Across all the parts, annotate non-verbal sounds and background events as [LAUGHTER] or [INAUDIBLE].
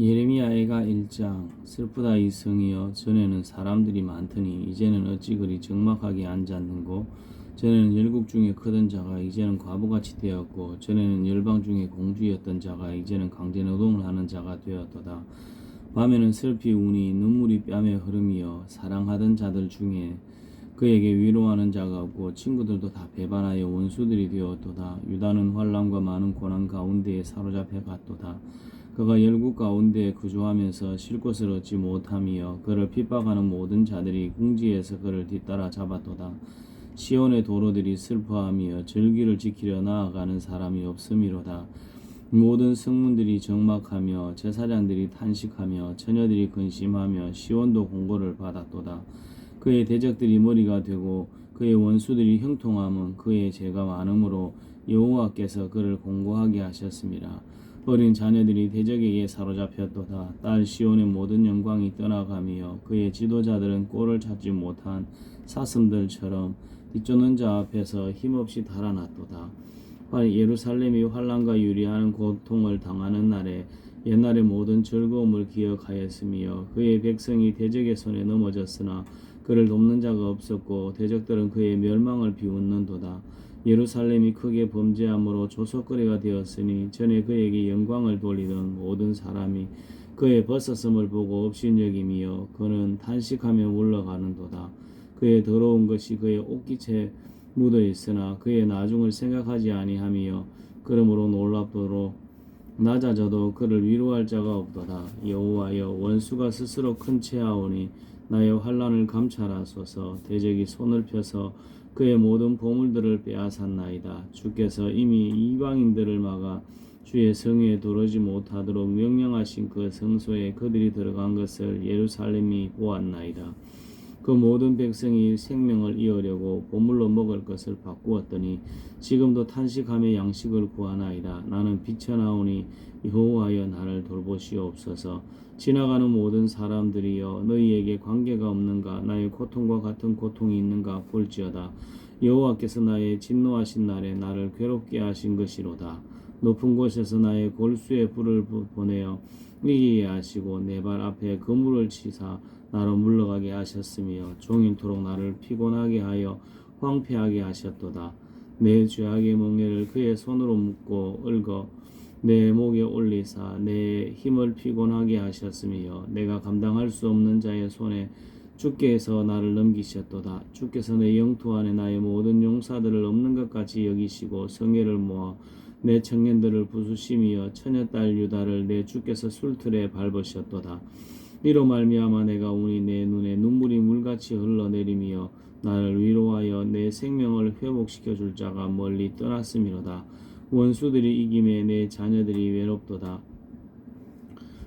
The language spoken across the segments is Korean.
예레미야애가 1장 슬프다 이 성이여 전에는 사람들이 많더니 이제는 어찌 그리 적막하게 앉았는고? 전에는 열국 중에 크던 자가 이제는 과부같이 되었고 전에는 열방 중에 공주였던 자가 이제는 강제 노동을 하는 자가 되었도다. 밤에는 슬피 우니 눈물이 뺨에 흐름이여 사랑하던 자들 중에 그에게 위로하는 자가 없고 친구들도 다 배반하여 원수들이 되었도다. 유다는 환란과 많은 고난 가운데에 사로잡혀 갔도다 그가 열국 가운데 거주하면서 쉴 곳을 얻지 못하며 그를 핍박하는 모든 자들이 궁지에서 그를 뒤따라 잡았도다. 시온의 도로들이 슬퍼하며 절기를 지키려 나아가는 사람이 없음이로다. 모든 성문들이 적막하며 제사장들이 탄식하며 처녀들이 근심하며 시온도 공고를 받았도다. 그의 대적들이 머리가 되고 그의 원수들이 형통함은 그의 죄가 많음으로 여호와께서 그를 공고하게 하셨습니다. 어린 자녀들이 대적에게 사로잡혔도다. 딸 시온의 모든 영광이 떠나가며 그의 지도자들은 꼴을 찾지 못한 사슴들처럼 뒤쫓는 자 앞에서 힘없이 달아났도다. 예루살렘이 환란과 유리하는 고통을 당하는 날에 옛날의 모든 즐거움을 기억하였으며 그의 백성이 대적의 손에 넘어졌으나 그를 돕는 자가 없었고 대적들은 그의 멸망을 비웃는도다. 예루살렘이 크게 범죄함으로 조속거리가 되었으니 전에 그에게 영광을 돌리던 모든 사람이 그의 벗었음을 보고 업신여김이여 그는 탄식하며 물러가는도다. 그의 더러운 것이 그의 옷깃에 묻어 있으나 그의 나중을 생각하지 아니하며 그러므로 놀랍도록 낮아져도 그를 위로할 자가 없도다. 여호와여 원수가 스스로 큰 채하오니 나의 환란을 감찰하소서 대적이 손을 펴서 그의 모든 보물들을 빼앗았나이다. 주께서 이미 이방인들을 막아 주의 성에 들어오지 못하도록 명령하신 그 성소에 그들이 들어간 것을 예루살렘이 보았나이다. 그 모든 백성이 생명을 이으려고 보물로 먹을 것을 바꾸었더니 지금도 탄식하며 양식을 구하나이다. 나는 비쳐나오니 여호와여 나를 돌보시옵소서. 지나가는 모든 사람들이여 너희에게 관계가 없는가 나의 고통과 같은 고통이 있는가 볼지어다. 여호와께서 나의 진노하신 날에 나를 괴롭게 하신 것이로다. 높은 곳에서 나의 골수에 불을 보내어 이기게 하시고 내 발 앞에 그물을 치사 나로 물러가게 하셨으며 종일토록 나를 피곤하게 하여 황폐하게 하셨도다. 내 죄악의 멍에를 그의 손으로 묶고 얽어 내 목에 올리사 내 힘을 피곤하게 하셨으며 내가 감당할 수 없는 자의 손에 주께서 나를 넘기셨도다. 주께서 내 영토 안에 나의 모든 용사들을 없는 것 같이 여기시고 성회를 모아 내 청년들을 부수시며 처녀딸 유다를 내 주께서 술틀에 밟으셨도다. 이로 말미암아 내가 우니 내 눈에 눈물이 물같이 흘러내리며 나를 위로하여 내 생명을 회복시켜 줄 자가 멀리 떠났음이로다. 원수들이 이김에 내 자녀들이 외롭도다.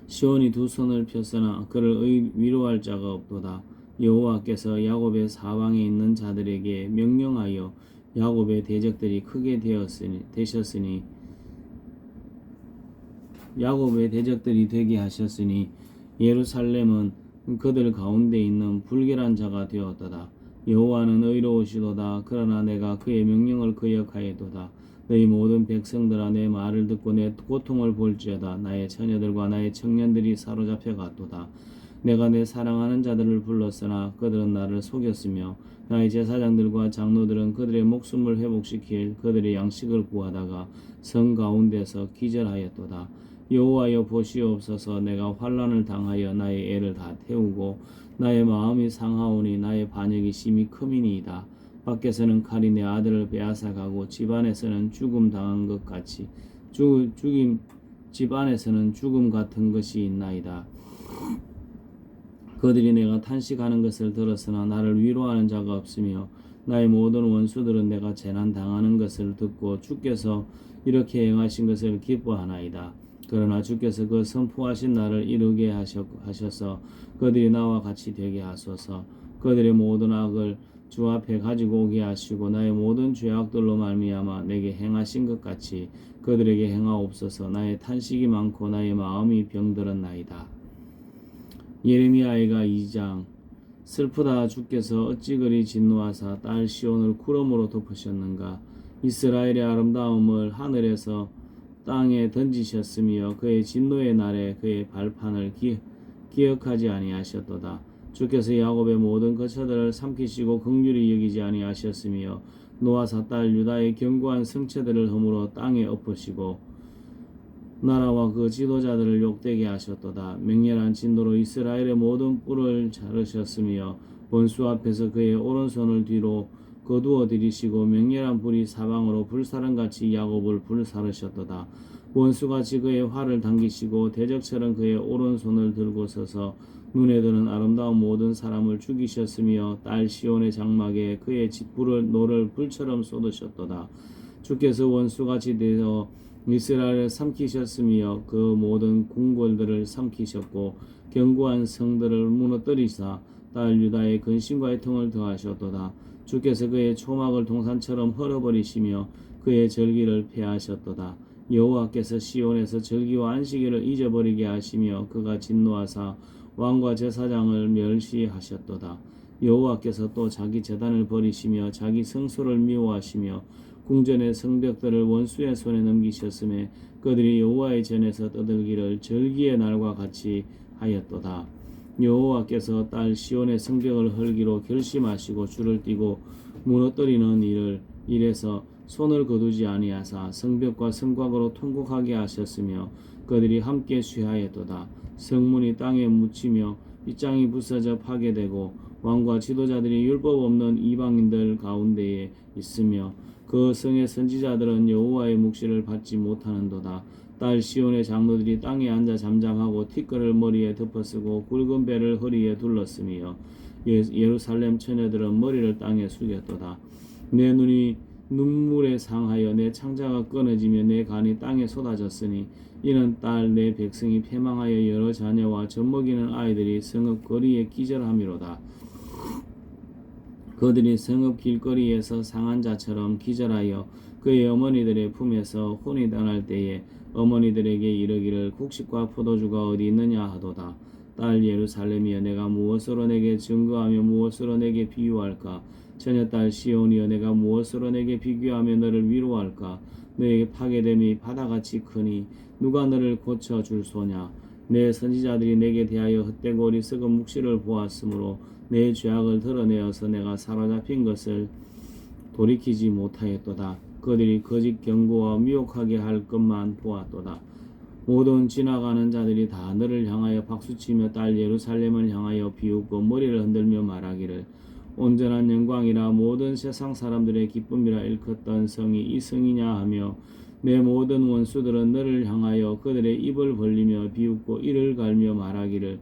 시온이 두 손을 폈으나 그를 위로할 자가 없도다. 여호와께서 야곱의 사방에 있는 자들에게 명령하여 야곱의 대적들이 크게 되었으니 되셨으니 야곱의 대적들이 되게 하셨으니 예루살렘은 그들 가운데 있는 불결한 자가 되었도다. 여호와는 의로우시도다. 그러나 내가 그의 명령을 거역하였도다. 너희 모든 백성들아 내 말을 듣고 내 고통을 볼지어다. 나의 처녀들과 나의 청년들이 사로잡혀 갔도다. 내가 내 사랑하는 자들을 불렀으나 그들은 나를 속였으며 나의 제사장들과 장로들은 그들의 목숨을 회복시킬 그들의 양식을 구하다가 성 가운데서 기절하였도다. 여호와여 보시옵소서 내가 환란을 당하여 나의 애를 다 태우고 나의 마음이 상하오니 나의 반역이 심히 크미니이다. 밖에서는 칼이 내 아들을 빼앗아가고 집안에서는 죽음 당한 것 같이 죽, 죽임 집안에서는 죽음 같은 것이 있나이다. 그들이 내가 탄식하는 것을 들었으나 나를 위로하는 자가 없으며 나의 모든 원수들은 내가 재난 당하는 것을 듣고 주께서 이렇게 행하신 것을 기뻐하나이다. 그러나 주께서 그 선포하신 날을 이루게 하셔서 그들이 나와 같이 되게 하소서. 그들의 모든 악을 주 앞에 가지고 오게 하시고 나의 모든 죄악들로 말미암아 내게 행하신 것 같이 그들에게 행하옵소서. 나의 탄식이 많고 나의 마음이 병들었나이다. 예레미야가 2장 슬프다 주께서 어찌 그리 진노하사 딸 시온을 구름으로 덮으셨는가 이스라엘의 아름다움을 하늘에서 땅에 던지셨으며 그의 진노의 날에 그의 발판을 기, 기억하지 아니하셨도다. 주께서 야곱의 모든 거처들을 삼키시고 긍휼히 여기지 아니하셨으며 노아사 딸 유다의 견고한 성체들을 허물어 땅에 엎으시고 나라와 그 지도자들을 욕되게 하셨도다. 맹렬한 진노로 이스라엘의 모든 뿔을 자르셨으며 원수 앞에서 그의 오른손을 뒤로 거두어 들이시고 맹렬한 불이 사방으로 불사른같이 야곱을 불사르셨도다. 원수같이 그의 활을 당기시고 대적처럼 그의 오른손을 들고 서서 눈에 드는 아름다운 모든 사람을 죽이셨으며 딸 시온의 장막에 그의 짓불을 노를 불처럼 쏟으셨도다. 주께서 원수같이 되어 이스라엘을 삼키셨으며 그 모든 궁궐들을 삼키셨고 견고한 성들을 무너뜨리사 딸 유다의 근심과 의 통을 더하셨도다. 주께서 그의 초막을 동산처럼 헐어버리시며 그의 절기를 폐하셨도다. 여호와께서 시온에서 절기와 안식일을 잊어버리게 하시며 그가 진노하사 왕과 제사장을 멸시하셨도다. 여호와께서 또 자기 재단을 버리시며 자기 성소를 미워하시며 궁전의 성벽들을 원수의 손에 넘기셨음에 그들이 여호와의 전에서 떠들기를 절기의 날과 같이 하였도다. 여호와께서 딸 시온의 성벽을 헐기로 결심하시고 줄을 띠고 무너뜨리는 일을 일에서 손을 거두지 아니하사 성벽과 성곽으로 통곡하게 하셨으며 그들이 함께 쉬하였도다. 성문이 땅에 묻히며 빗장이 부서져 파괴되고 왕과 지도자들이 율법 없는 이방인들 가운데에 있으며 그 성의 선지자들은 여호와의 묵시를 받지 못하는도다. 딸 시온의 장로들이 땅에 앉아 잠잠하고 티끌을 머리에 덮어쓰고 굵은 배를 허리에 둘렀으며 예- 예루살렘 처녀들은 머리를 땅에 숙였도다. 내 눈이 눈물에 상하여 내 창자가 끊어지며 내 간이 땅에 쏟아졌으니 이는 딸 내 백성이 패망하여 여러 자녀와 젖먹이는 아이들이 성읍 거리에 기절함이로다. 그들이 성읍 길거리에서 상한 자처럼 기절하여 그의 어머니들의 품에서 혼이 떠날 때에 어머니들에게 이르기를 곡식과 포도주가 어디 있느냐 하도다. 딸 예루살렘이여 내가 무엇으로 내게 증거하며 무엇으로 내게 비유할까? 처녀 딸 시온이여 내가 무엇으로 내게 비교하며 너를 위로할까? 너에게 파괴됨이 바다같이 크니 누가 너를 고쳐 줄 소냐? 내 선지자들이 내게 대하여 헛되고 어리석은 묵시를 보았으므로 내 죄악을 드러내어서 내가 사로잡힌 것을 돌이키지 못하였도다. 그들이 거짓 경고와 미혹하게 할 것만 보았도다. 모든 지나가는 자들이 다 너를 향하여 박수치며 딸 예루살렘을 향하여 비웃고 머리를 흔들며 말하기를 온전한 영광이라 모든 세상 사람들의 기쁨이라 일컫던 성이 이 성이냐 하며 내 모든 원수들은 너를 향하여 그들의 입을 벌리며 비웃고 이를 갈며 말하기를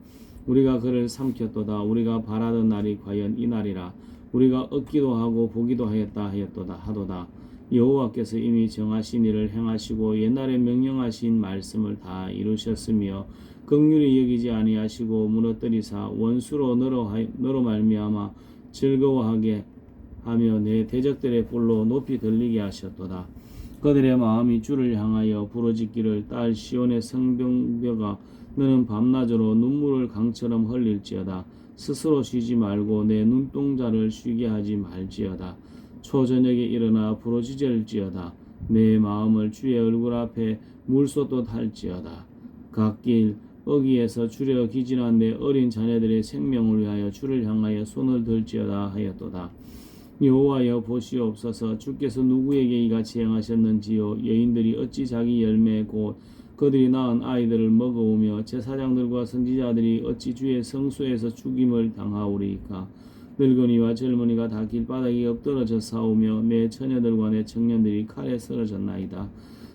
우리가 그를 삼켰도다. 우리가 바라던 날이 과연 이 날이라. 우리가 얻기도 하고 보기도 하였다 하였도다 하도다. 여호와께서 이미 정하신 일을 행하시고 옛날에 명령하신 말씀을 다 이루셨으며 긍휼히 여기지 아니하시고 무너뜨리사 원수로 너로 너로 말미암아 즐거워하게 하며 내 대적들의 뿔로 높이 들리게 하셨도다. 그들의 마음이 주를 향하여 부러지기를 딸 시온의 성병벼가 너는 밤낮으로 눈물을 강처럼 흘릴지어다. 스스로 쉬지 말고 내 눈동자를 쉬게 하지 말지어다. 초저녁에 일어나 부러지질지어다. 내 마음을 주의 얼굴 앞에 물쏟듯 할지어다. 갓길 어기에서 주려 기진한 내 어린 자녀들의 생명을 위하여 주를 향하여 손을 들지어다 하였도다. 여호와여 보시옵소서. 주께서 누구에게 이같이 행하셨는지요? 여인들이 어찌 자기 열매 곧 그들이 낳은 아이들을 먹어오며 제사장들과 선지자들이 어찌 주의 성소에서 죽임을 당하오리이까? 늙은이와 젊은이가 다 길바닥에 엎드러져 싸우며 내 처녀들과 내 청년들이 칼에 쓰러졌나이다.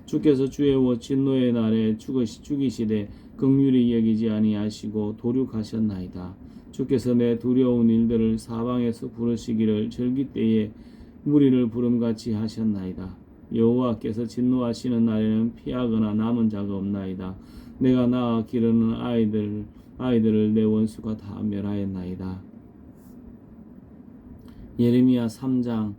주께서 주의 워 진노의 날에 죽으시, 죽이시되 긍휼히 여기지 아니하시고 도륙하셨나이다 주께서 내 두려운 일들을 사방에서 부르시기를 절기 때에 무리를 부름같이 하셨나이다. 여호와께서 진노하시는 날에는 피하거나 남은 자가 없나이다. 내가 낳아 기르는 아이들 아이들을 내 원수가 다 멸하였나이다. 예레미야 3장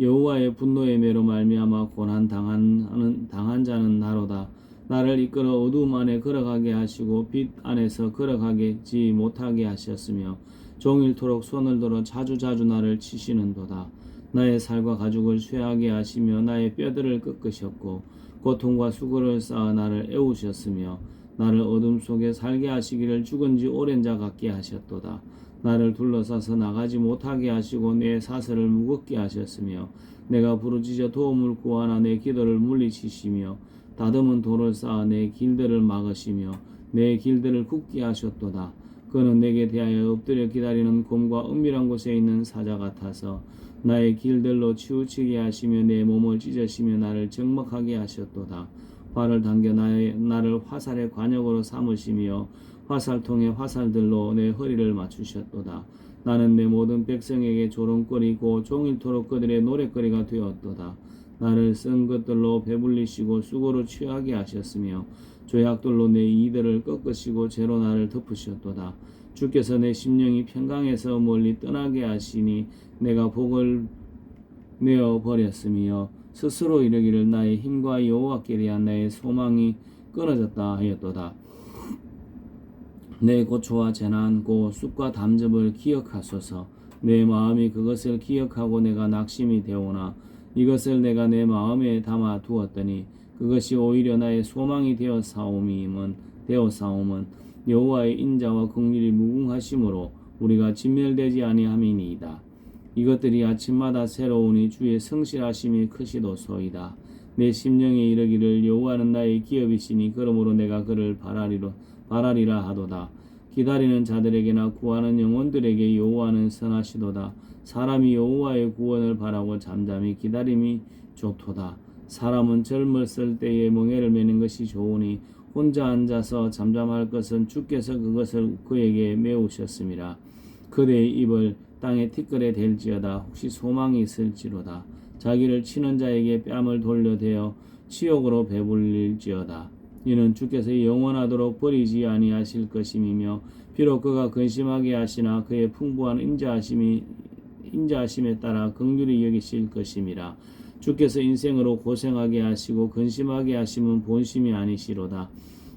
여호와의 분노의 매로 말미암아 고난 당한 당한 자는 나로다. 나를 이끌어 어두움 안에 걸어가게 하시고 빛 안에서 걸어가지 못하게 하셨으며 종일토록 손을 들어 자주자주 나를 치시는도다. 나의 살과 가죽을 쇠하게 하시며 나의 뼈들을 꺾으셨고 고통과 수고를 쌓아 나를 애우셨으며 나를 어둠 속에 살게 하시기를 죽은 지 오랜 자 같게 하셨도다. 나를 둘러싸서 나가지 못하게 하시고 내 사슬을 무겁게 하셨으며 내가 부르짖어 도움을 구하나 내 기도를 물리치시며 다듬은 돌을 쌓아 내 길들을 막으시며 내 길들을 굳게 하셨도다. 그는 내게 대하여 엎드려 기다리는 곰과 은밀한 곳에 있는 사자 같아서 나의 길들로 치우치게 하시며 내 몸을 찢으시며 나를 적막하게 하셨도다. 활을 당겨 나의, 나를 화살의 관역으로 삼으시며 화살통의 화살들로 내 허리를 맞추셨도다. 나는 내 모든 백성에게 조롱거리고 종일토록 그들의 노랫거리가 되었도다. 나를 쓴 것들로 배불리시고 수고로 취하게 하셨으며 조약돌로 내 이들을 꺾으시고 죄로 나를 덮으셨도다. 주께서 내 심령이 평강에서 멀리 떠나게 하시니 내가 복을 내어 버렸으며 스스로 이르기를 나의 힘과 여호와께 대한 나의 소망이 끊어졌다 하였도다. 내 고초와 재난 고 쑥과 담즙을 기억하소서 내 마음이 그것을 기억하고 내가 낙심이 되오나 이것을 내가 내 마음에 담아 두었더니 그것이 오히려 나의 소망이 되어 사옴임은 되어 사옴은 여호와의 인자와 긍휼이 무궁하심으로 우리가 진멸되지 아니함이니이다. 이것들이 아침마다 새로우니 주의 성실하심이 크시도소이다. 내 심령에 이르기를 여호와는 나의 기업이시니 그러므로 내가 그를 바라리로 바라리라 하도다. 기다리는 자들에게나 구하는 영혼들에게 여호와는 선하시도다. 사람이 여호와의 구원을 바라고 잠잠히 기다림이 좋도다. 사람은 젊었을 때에 멍에를 매는 것이 좋으니 혼자 앉아서 잠잠할 것은 주께서 그것을 그에게 메우셨음이라. 그대의 입을 땅에 티끌에 댈지어다 혹시 소망이 있을지로다. 자기를 치는 자에게 뺨을 돌려대어 치욕으로 배불릴지어다. 이는 주께서 영원하도록 버리지 아니하실 것임이며 비록 그가 근심하게 하시나 그의 풍부한 인자하심이 인자하심에 따라 긍휼히 여기실 것임이라. 주께서 인생으로 고생하게 하시고 근심하게 하심은 본심이 아니시로다.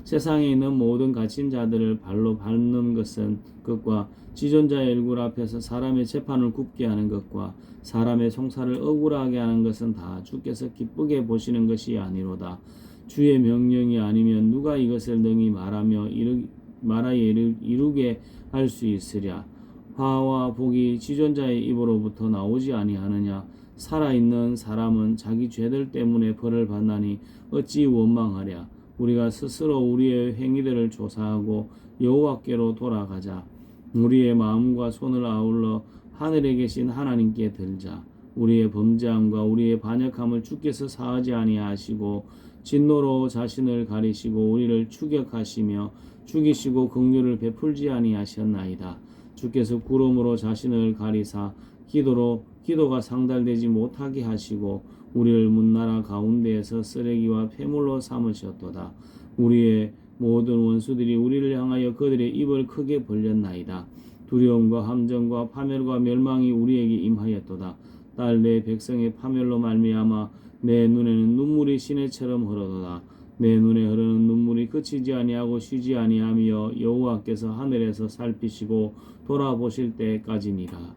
세상에 있는 모든 갇힌 자들을 발로 밟는 것은 것과 지존자의 얼굴 앞에서 사람의 재판을 굽게 하는 것과 사람의 송사를 억울하게 하는 것은 다 주께서 기쁘게 보시는 것이 아니로다. 주의 명령이 아니면 누가 이것을 능히 말하며 이루, 말하여 이루, 이루게 할 수 있으랴. 화와 복이 지존자의 입으로부터 나오지 아니하느냐. 살아있는 사람은 자기 죄들 때문에 벌을 받나니 어찌 원망하랴. 우리가 스스로 우리의 행위들을 조사하고 여호와께로 돌아가자. 우리의 마음과 손을 아울러 하늘에 계신 하나님께 들자. 우리의 범죄함과 우리의 반역함을 주께서 사하지 아니하시고 진노로 자신을 가리시고 우리를 추격하시며 죽이시고 긍휼을 베풀지 아니하셨나이다. 주께서 구름으로 자신을 가리사 기도로 기도가 상달되지 못하게 하시고 우리를 문나라 가운데에서 쓰레기와 폐물로 삼으셨도다. 우리의 모든 원수들이 우리를 향하여 그들의 입을 크게 벌렸나이다. 두려움과 함정과 파멸과 멸망이 우리에게 임하였도다. 딸 내 백성의 파멸로 말미암아 내 눈에는 눈물이 시내처럼 흐르도다. 내 눈에 흐르는 눈물이 그치지 아니하고 쉬지 아니하며 여호와께서 하늘에서 살피시고 돌아보실 때까지니라.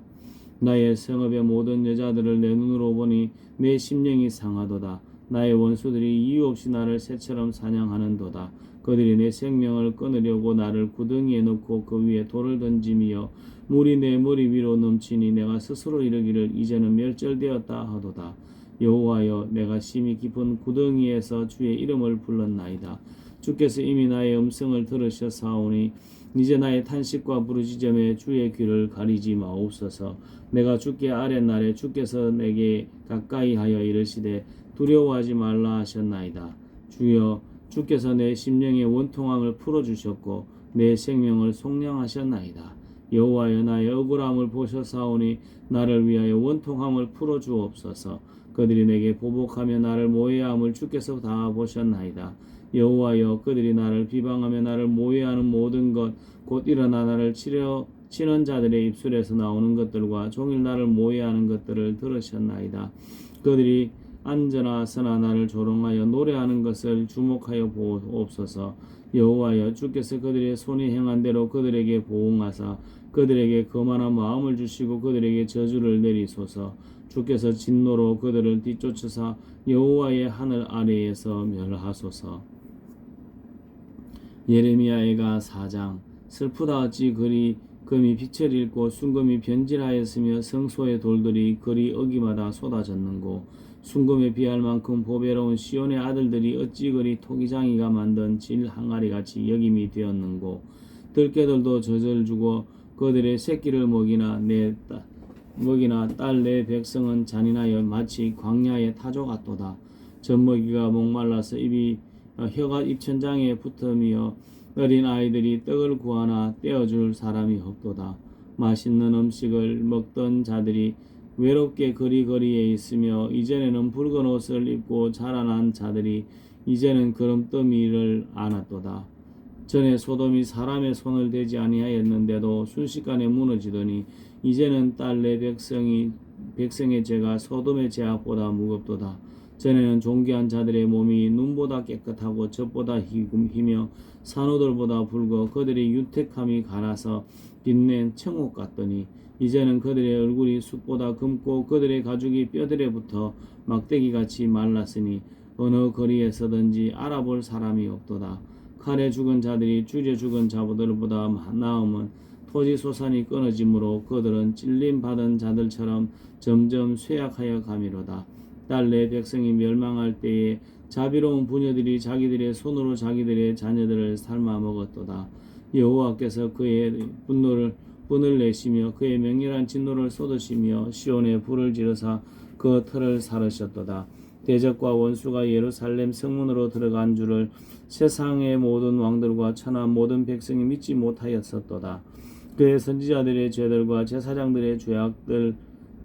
나의 성읍의 모든 여자들을 내 눈으로 보니 내 심령이 상하도다. 나의 원수들이 이유 없이 나를 새처럼 사냥하는도다. 그들이 내 생명을 끊으려고 나를 구덩이에 넣고 그 위에 돌을 던지며 물이 내 머리 위로 넘치니 내가 스스로 이르기를 이제는 멸절되었다 하도다. 여호와여 내가 심히 깊은 구덩이에서 주의 이름을 불렀나이다. 주께서 이미 나의 음성을 들으셨사오니 이제 나의 탄식과 부르짖음에 주의 귀를 가리지 마옵소서. 내가 주께 아랫날에 주께서 내게 가까이 하여 이르시되 두려워하지 말라 하셨나이다. 주여 주께서 내 심령의 원통함을 풀어 주셨고 내 생명을 속량하셨나이다. 여호와여 나의 억울함을 보셨사오니 나를 위하여 원통함을 풀어 주옵소서. 그들이 내게 보복하며 나를 모해함을 주께서 다 보셨나이다. 여호와여 그들이 나를 비방하며 나를 모해하는 모든 것 곧 일어나 나를 치려 치는 자들의 입술에서 나오는 것들과 종일 나를 모해하는 것들을 들으셨나이다. 그들이 앉으나 서나 나를 조롱하여 노래하는 것을 주목하여 보옵소서. 여호와여 주께서 그들의 손이 행한 대로 그들에게 보응하사 그들에게 거만한 마음을 주시고 그들에게 저주를 내리소서. 주께서 진노로 그들을 뒤쫓으사 여호와의 하늘 아래에서 멸하소서. 예레미야애가 4장 슬프다 어찌 그리 금이 빛을 잃고 순금이 변질하였으며 성소의 돌들이 거리 어기마다 쏟아졌는고 순금에 비할 만큼 보배로운 시온의 아들들이 어찌 그리 토기장이가 만든 질 항아리 같이 여김이 되었는고 들깨들도 젖을 주고 그들의 새끼를 먹이나 내 딸, 먹이나 딸 내 백성은 잔인하여 마치 광야의 타조 같도다 젖먹이가 목말라서 입이 어, 혀가 입천장에 붙으며 어린 아이들이 떡을 구하나 떼어줄 사람이 없도다. 맛있는 음식을 먹던 자들이 외롭게 거리거리에 있으며 이전에는 붉은 옷을 입고 자라난 자들이 이제는 그름더미를 안았도다. 전에 소돔이 사람의 손을 대지 아니하였는데도 순식간에 무너지더니 이제는 딸내 백성이 백성의 죄가 소돔의 죄악보다 무겁도다. 전에는 존귀한 자들의 몸이 눈보다 깨끗하고 젖보다 희며 산호들보다 붉어 그들의 유택함이 갈아서 빛낸 청옥 같더니 이제는 그들의 얼굴이 숯보다 검고 그들의 가죽이 뼈들에 붙어 막대기같이 말랐으니 어느 거리에서든지 알아볼 사람이 없도다. 칼에 죽은 자들이 줄여 죽은 자들보다 나음은 토지 소산이 끊어지므로 그들은 찔림 받은 자들처럼 점점 쇠약하여 가미로다. 딸내 백성이 멸망할 때에 자비로운 부녀들이 자기들의 손으로 자기들의 자녀들을 삶아 먹었도다. 여호와께서 그의 분노를 분을 내시며 그의 맹렬한 진노를 쏟으시며 시온에 불을 지르사 그 터를 사르셨도다. 대적과 원수가 예루살렘 성문으로 들어간 줄을 세상의 모든 왕들과 천하 모든 백성이 믿지 못하였었도다. 그의 선지자들의 죄들과 제사장들의 죄악들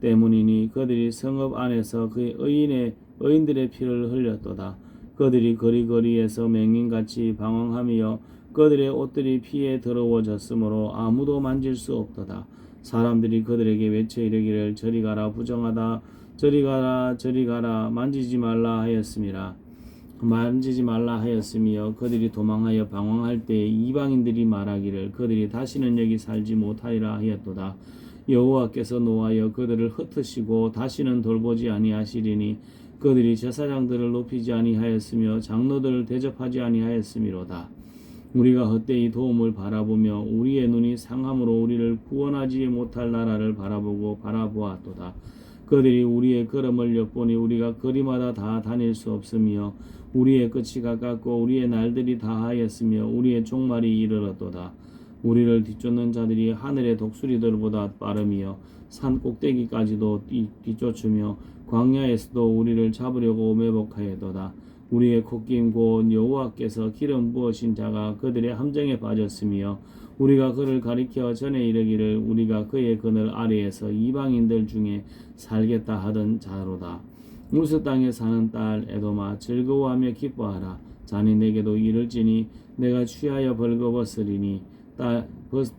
때문이니 그들이 성읍 안에서 그의 의인의 의인들의 피를 흘렸도다. 그들이 거리거리에서 맹인같이 방황하며 그들의 옷들이 피에 더러워졌으므로 아무도 만질 수 없도다. 사람들이 그들에게 외쳐 이르기를 저리 가라 부정하다 저리 가라 저리 가라 만지지 말라 하였음이라 만지지 말라 하였으며 그들이 도망하여 방황할 때 이방인들이 말하기를 그들이 다시는 여기 살지 못하리라 하였도다. 여호와께서 노하여 그들을 흩으시고 다시는 돌보지 아니하시리니 그들이 제사장들을 높이지 아니하였으며 장로들을 대접하지 아니하였음이로다. 우리가 헛되이 도움을 바라보며 우리의 눈이 상함으로 우리를 구원하지 못할 나라를 바라보고 바라보았도다. 그들이 우리의 걸음을 엿보니 우리가 거리마다 다 다닐 수 없으며 우리의 끝이 가깝고 우리의 날들이 다하였으며 우리의 종말이 이르렀도다. 우리를 뒤쫓는 자들이 하늘의 독수리들보다 빠르며 산 꼭대기까지도 뒤 쫓으며 광야에서도 우리를 잡으려고 매복하여도다. 우리의 콧김 곧 여호와께서 기름 부으신 자가 그들의 함정에 빠졌으며 우리가 그를 가리켜 전에 이르기를 우리가 그의 그늘 아래에서 이방인들 중에 살겠다 하던 자로다. 무스 땅에 사는 딸 에도마 즐거워하며 기뻐하라. 자니 내게도 이를지니 내가 취하여 벌거벗으리니 딸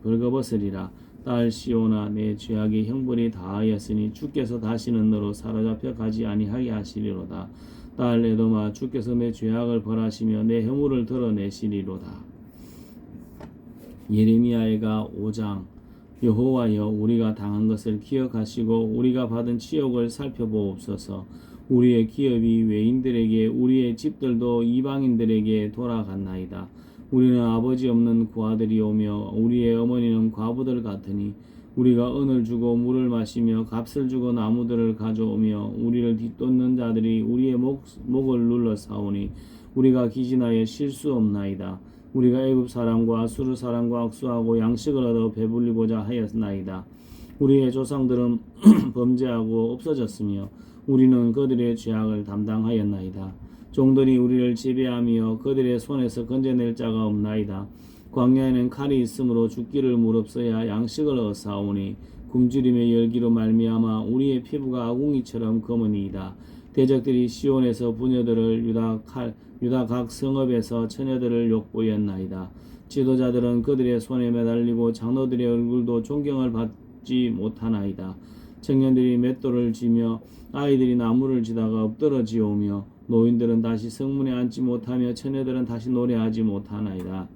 벌거벗으리라. 딸 시오나 내 죄악의 형벌이 다하였으니 주께서 다시는 너로 사로잡혀 가지 아니하게 하시리로다. 딸 에도마 주께서 내 죄악을 벌하시며 내 허물을 드러내시리로다. 예레미야가 5장 여호와여 우리가 당한 것을 기억하시고 우리가 받은 치욕을 살펴보옵소서. 우리의 기업이 외인들에게 우리의 집들도 이방인들에게 돌아갔나이다. 우리는 아버지 없는 고아들이 오며 우리의 어머니는 과부들 같으니 우리가 은을 주고 물을 마시며 값을 주고 나무들을 가져오며 우리를 뒤쫓는 자들이 우리의 목, 목을 눌러 싸우니 우리가 기진하여 쉴수 없나이다. 우리가 애굽 사람과 수르 사람과 악수하고 양식을 얻어 배불리고자 하였나이다. 우리의 조상들은 [CLEARS THROAT] 범죄하고 없어졌으며 우리는 그들의 죄악을 담당하였나이다. 종들이 우리를 지배하며 그들의 손에서 건져낼 자가 없나이다. 광야에는 칼이 있으므로 죽기를 무릅써야 양식을 얻사오니 굶주림의 열기로 말미암아 우리의 피부가 아궁이처럼 검으니이다. 대적들이 시온에서 부녀들을 유다 칼 유다 각 성읍에서 처녀들을 욕보였나이다. 지도자들은 그들의 손에 매달리고 장로들의 얼굴도 존경을 받지 못하나이다. 청년들이 맷돌을 지며 아이들이 나무를 지다가 엎드러지오며 노인들은 다시 성문에 앉지 못하며 처녀들은 다시 노래하지 못하나이다.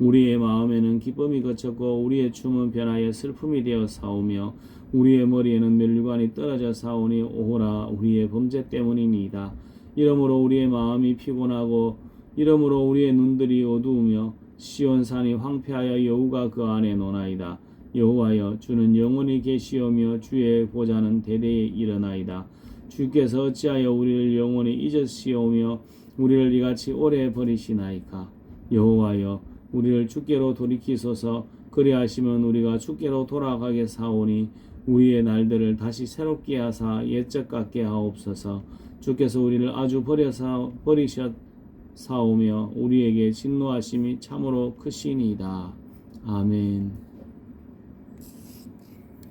우리의 마음에는 기쁨이 그쳤고 우리의 춤은 변하여 슬픔이 되어 사오며 우리의 머리에는 멸류관이 떨어져 사오니 오호라 우리의 범죄 때문이니이다. 이러므로 우리의 마음이 피곤하고 이러므로 우리의 눈들이 어두우며 시온산이 황폐하여 여우가 그 안에 노나이다. 여호와여 주는 영원히 계시오며 주의 보좌는 대대에 일어나이다. 주께서 어찌하여 우리를 영원히 잊으시오며 우리를 이같이 오래 버리시나이까 여호와여 우리를 주께로 돌이키소서. 그리하시면 우리가 주께로 돌아가게 사오니 우리의 날들을 다시 새롭게 하사 옛적 같게 하옵소서. 주께서 우리를 아주 버려사 버리셨사오며 우리에게 진노하심이 참으로 크시니이다. 아멘